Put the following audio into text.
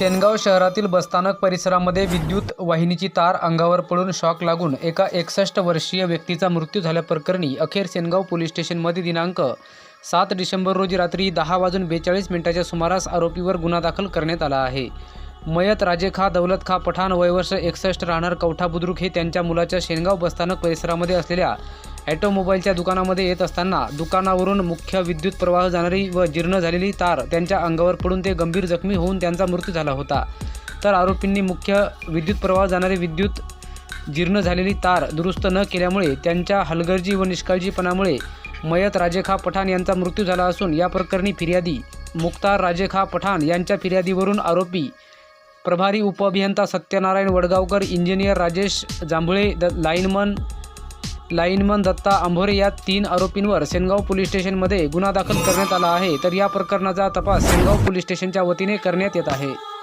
शेनगाव शहरातील बसस्थानक परिसरामध्ये विद्युत वाहिनीची तार अंगावर पडून शॉक लागून एका एकसष्ट वर्षीय व्यक्तीचा मृत्यू झाल्याप्रकरणी अखेर सेनगाव पोलीस स्टेशनमध्ये दिनांक सात डिसेंबर रोजी रात्री दहा वाजून बेचाळीस मिनिटाच्या सुमारास आरोपीवर गुन्हा दाखल करण्यात आला आहे. मयत राजे खा दौलत खा पठाण वयवर्ष एकसष्ट राहणार कवठा बुद्रुक हे त्यांच्या मुलाच्या शेनगाव बसस्थानक परिसरामध्ये असलेल्या ॲटोमोबाईलच्या दुकानामध्ये येत असताना दुकानावरून मुख्य विद्युत प्रवाह जाणारी व जीर्ण झालेली तार त्यांच्या अंगावर पडून ते गंभीर जखमी होऊन त्यांचा मृत्यू झाला होता. तर आरोपींनी मुख्य विद्युत प्रवाह जाणारी विद्युत जीर्ण झालेली तार दुरुस्त न केल्यामुळे त्यांच्या हलगर्जी व निष्काळजीपणामुळे मयत राजेखा पठाण यांचा मृत्यू झाला असून या प्रकरणी फिर्यादी मुक्तार राजेखा पठाण यांच्या फिर्यादीवरून आरोपी प्रभारी उपअभियंता सत्यनारायण वडगावकर इंजिनियर राजेश जांभळे द लाईनमन लाईनमन दत्ता आंभोरे या तीन आरोपींवर सेनगाव पोलीस स्टेशनमध्ये गुन्हा दाखल करण्यात आला आहे. तर या प्रकरणाचा तपास सेनगाव पोलीस स्टेशनच्या वतीने करण्यात येत आहे.